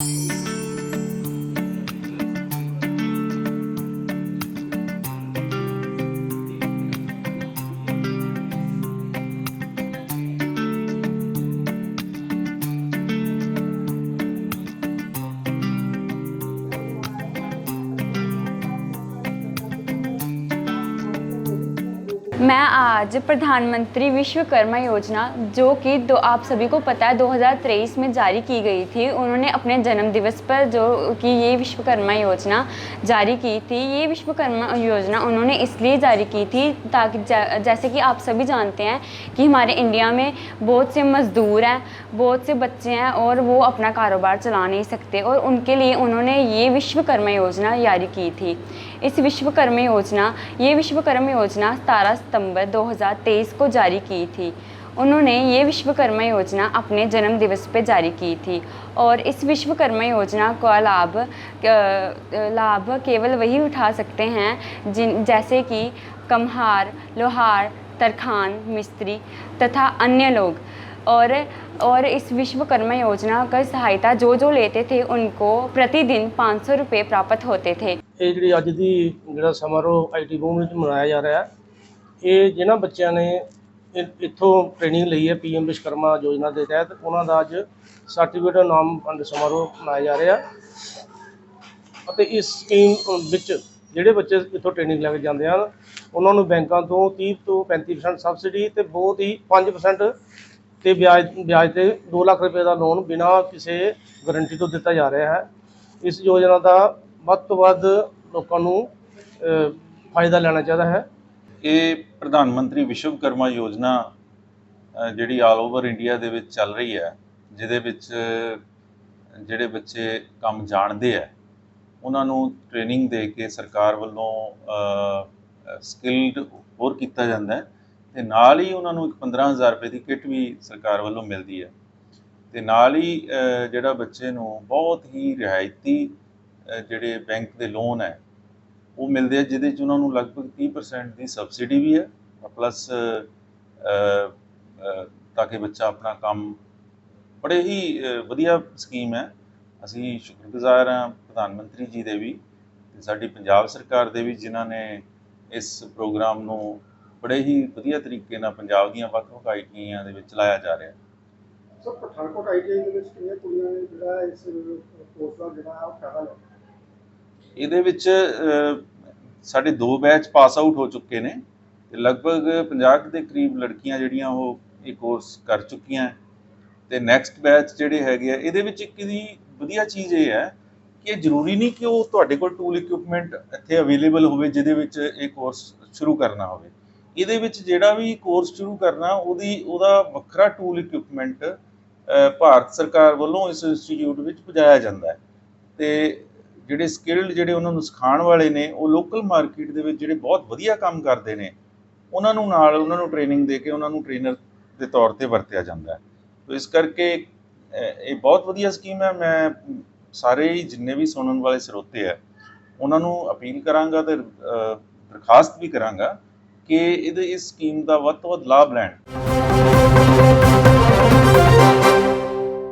Música मैं आज प्रधानमंत्री विश्वकर्मा योजना, जो कि दो, आप सभी को पता है 2023 में जारी की गई थी, उन्होंने अपने जन्म दिवस पर जो कि ये विश्वकर्मा योजना जारी की थी, ये विश्वकर्मा योजना उन्होंने इसलिए जारी की थी ताकि जैसे कि आप सभी जानते हैं कि हमारे इंडिया में बहुत से मज़दूर हैं, बहुत से बच्चे हैं और वो अपना कारोबार चला नहीं सकते और उनके लिए उन्होंने ये विश्वकर्मा योजना जारी की थी। इस विश्वकर्मा योजना, ये विश्वकर्मा योजना 17 सितंबर 2023 को जारी की थी उन्होंने ये विश्वकर्मा योजना अपने जन्म दिवस पे जारी की थी और इस विश्वकर्मा योजना का लाभ अ, लाभ केवल वही उठा सकते हैं जिन जैसे कि कम्हार लोहार तरखान मिस्त्री तथा अन्य लोग और और इस विश्वकर्मा योजना का सहायता जो जो लेते थे उनको प्रतिदिन 500 रुपये प्राप्त होते थे ਇਹ ਜਿਹੜੀ ਅੱਜ ਦੀ ਜਿਹੜਾ ਸਮਾਰੋਹ ਆਈਟੀ ਭੂਮੀ ਵਿੱਚ ਮਨਾਇਆ ਜਾ ਰਿਹਾ ਹੈ ਇਹ ਜਿਨ੍ਹਾਂ ਬੱਚਿਆਂ ਨੇ ਇ- ਇੱਥੋਂ ਟ੍ਰੇਨਿੰਗ ਲਈ ਹੈ ਪੀਐਮ ਵਿਸ਼ਵਕਰਮਾ ਯੋਜਨਾ ਦੇ ਤਹਿਤ ਉਹਨਾਂ ਦਾ ਅੱਜ ਸਰਟੀਫਿਕੇਟ ਨਾਮ ਫੰਡ ਸਮਾਰੋਹ ਮਨਾਇਆ ਜਾ ਰਿਹਾ। ਅਤੇ ਇਸ ਸਕੀਮ ਵਿੱਚ ਜਿਹੜੇ ਬੱਚੇ ਇੱਥੋਂ ਟ੍ਰੇਨਿੰਗ ਲੈ ਕੇ ਜਾਂਦੇ ਹਨ ਉਹਨਾਂ ਨੂੰ ਬੈਂਕਾਂ ਤੋਂ 30 ਤੋਂ 35% ਸਬਸਿਡੀ ਤੇ ਬਹੁਤ ਹੀ 5% ਤੇ ਵਿਆਜ ਵਿਆਜ ਤੇ 2 ਲੱਖ ਰੁਪਏ ਦਾ ਲੋਨ ਬਿਨਾਂ ਕਿਸੇ ਗਾਰੰਟੀ ਤੋਂ ਦਿੱਤਾ ਜਾ ਰਿਹਾ ਹੈ। ਇਸ ਯੋਜਨਾ ਦਾ ਵੱਧ ਤੋਂ ਵੱਧ ਲੋਕਾਂ ਨੂੰ ਅ, ਫਾਇਦਾ ਲੈਣਾ ਚਾਹੀਦਾ ਹੈ। ਇਹ ਪ੍ਰਧਾਨ ਮੰਤਰੀ ਵਿਸ਼ਵਕਰਮਾ ਯੋਜਨਾ ਜਿਹੜੀ ਆਲ ਓਵਰ ਇੰਡੀਆ ਦੇ ਵਿੱਚ ਚੱਲ ਰਹੀ ਹੈ, ਜਿਹਦੇ ਵਿੱਚ ਜਿਹੜੇ ਬੱਚੇ ਕੰਮ ਜਾਣਦੇ ਆ ਉਹਨਾਂ ਨੂੰ ਟ੍ਰੇਨਿੰਗ ਦੇ ਕੇ ਸਰਕਾਰ ਵੱਲੋਂ ਸਕਿਲਡ ਹੋਰ ਕੀਤਾ ਜਾਂਦਾ ਹੈ ਤੇ ਨਾਲ ਹੀ ਉਹਨਾਂ ਨੂੰ ਇੱਕ 15000 ਰੁਪਏ ਦੀ ਕਿੱਟ ਵੀ ਸਰਕਾਰ ਵੱਲੋਂ ਮਿਲਦੀ ਹੈ। ਤੇ ਨਾਲ ਹੀ ਜਿਹੜਾ ਬੱਚੇ ਨੂੰ ਬਹੁਤ ਹੀ ਰਿਆਇਤੀ ਜਿਹੜੇ ਬੈਂਕ ਦੇ ਲੋਨ ਹੈ ਉਹ ਮਿਲਦੇ ਆ, ਜਿਹਦੇ ਚ ਉਹਨਾਂ ਨੂੰ ਲਗਭਗ 30% ਦੀ ਸਬਸਿਡੀ ਵੀ ਹੈ ਪਲੱਸ ਤਾਂ ਕਿ ਬੱਚਾ ਆਪਣਾ ਕੰਮ ਬੜੇ ਹੀ ਵਧੀਆ ਸਕੀਮ ਹੈ। ਅਸੀਂ ਸ਼ੁਕਰਗੁਜ਼ਾਰ ਹਾਂ ਪ੍ਰਧਾਨ ਮੰਤਰੀ ਜੀ ਦੇ ਵੀ ਤੇ ਸਾਡੀ ਪੰਜਾਬ ਸਰਕਾਰ ਦੇ ਵੀ, ਜਿਨ੍ਹਾਂ ਨੇ ਇਸ ਪ੍ਰੋਗਰਾਮ ਨੂੰ ਬੜੇ ਹੀ ਵਧੀਆ ਤਰੀਕੇ ਨਾਲ ਪੰਜਾਬ ਦੀਆਂ ਵੱਖ-ਵੱਖ ਆਈਟੀਆਂ ਦੇ ਵਿੱਚ ਚਲਾਇਆ ਜਾ ਰਿਹਾ। ਹੈ ਸਰ, ਪਠਾਨਕੋਟ ਆਈਟੀਆਈ ਦੇ ਵਿੱਚ ਕਿੰਨੀਆਂ ਕੁੜੀਆਂ ਨੇ ਜਿਹੜਾ ਇਸ ਕੋਰਸ ਦਾ ਜਿਹੜਾ ਹੈ ਉਹ ਫਾਇਦਾ ਲਿਆ? ਇਹਦੇ ਵਿੱਚ ਸਾਡੇ ਦੋ ਬੈਚ ਪਾਸ ਆਊਟ ਹੋ ਚੁੱਕੇ ਨੇ ਤੇ ਲਗਭਗ 50 ਦੇ ਕਰੀਬ ਲੜਕੀਆਂ ਜਿਹੜੀਆਂ ਉਹ ਇਹ ਕੋਰਸ ਕਰ ਚੁੱਕੀਆਂ। ਹੈ ਤੇ ਨੈਕਸਟ ਬੈਚ ਜਿਹੜੇ ਹੈਗੇ ਆ, ਇਹਦੇ ਵਿੱਚ ਇੱਕ ਦੀ ਵਧੀਆ ਚੀਜ਼ ਇਹ ਹੈ ਕਿ ਇਹ ਜ਼ਰੂਰੀ ਨਹੀਂ ਕਿ ਉਹ ਤੁਹਾਡੇ ਕੋਲ ਟੂਲ ਇਕਵਿਪਮੈਂਟ ਇੱਥੇ ਅਵੇਲੇਬਲ ਹੋਵੇ ਜਿਹਦੇ ਵਿੱਚ ਇਹ ਕੋਰਸ ਸ਼ੁਰੂ ਕਰਨਾ ਹੋਵੇ। ਇਹਦੇ ਵਿੱਚ ਜਿਹੜਾ ਵੀ ਕੋਰਸ ਸ਼ੁਰੂ ਕਰਨਾ, ਉਹਦੀ, ਉਹਦਾ ਵੱਖਰਾ ਟੂਲ ਇਕਵਿਪਮੈਂਟ ਭਾਰਤ ਸਰਕਾਰ ਵੱਲੋਂ ਇਸ ਇੰਸਟੀਚਿਊਟ ਵਿੱਚ ਪਹੁੰਚਾਇਆ ਜਾਂਦਾ ਹੈ। ਤੇ ਜਿਹੜੇ ਸਕਿਲਡ ਜਿਹੜੇ ਉਹਨਾਂ ਨੂੰ ਸਿਖਾਉਣ ਵਾਲੇ ਨੇ, ਉਹ ਲੋਕਲ ਮਾਰਕੀਟ ਦੇ ਵਿੱਚ ਜਿਹੜੇ ਬਹੁਤ ਵਧੀਆ ਕੰਮ ਕਰਦੇ ਨੇ, ਉਹਨਾਂ ਨੂੰ ਨਾਲ ਉਹਨਾਂ ਨੂੰ ਟ੍ਰੇਨਿੰਗ ਦੇ ਕੇ ਉਹਨਾਂ ਨੂੰ ਟ੍ਰੇਨਰ ਦੇ ਤੌਰ ਤੇ ਵਰਤਿਆ ਜਾਂਦਾ ਹੈ। ਤੋ ਇਸ ਕਰਕੇ ਇਹ ਬਹੁਤ ਵਧੀਆ ਸਕੀਮ ਹੈ। ਮੈਂ ਸਾਰੇ ਹੀ ਜਿੰਨੇ ਵੀ ਸੁਣਨ ਵਾਲੇ ਸਰੋਤੇ ਹੈ, ਉਹਨਾਂ ਨੂੰ ਅਪੀਲ ਕਰਾਂਗਾ ਤੇ ਦਰਖਾਸਤ ਵੀ ਕਰਾਂਗਾ ਕਿ ਇਹਦੇ, ਇਸ ਸਕੀਮ ਦਾ ਵੱਧ ਤੋਂ ਵੱਧ ਲਾਭ ਲੈਣ।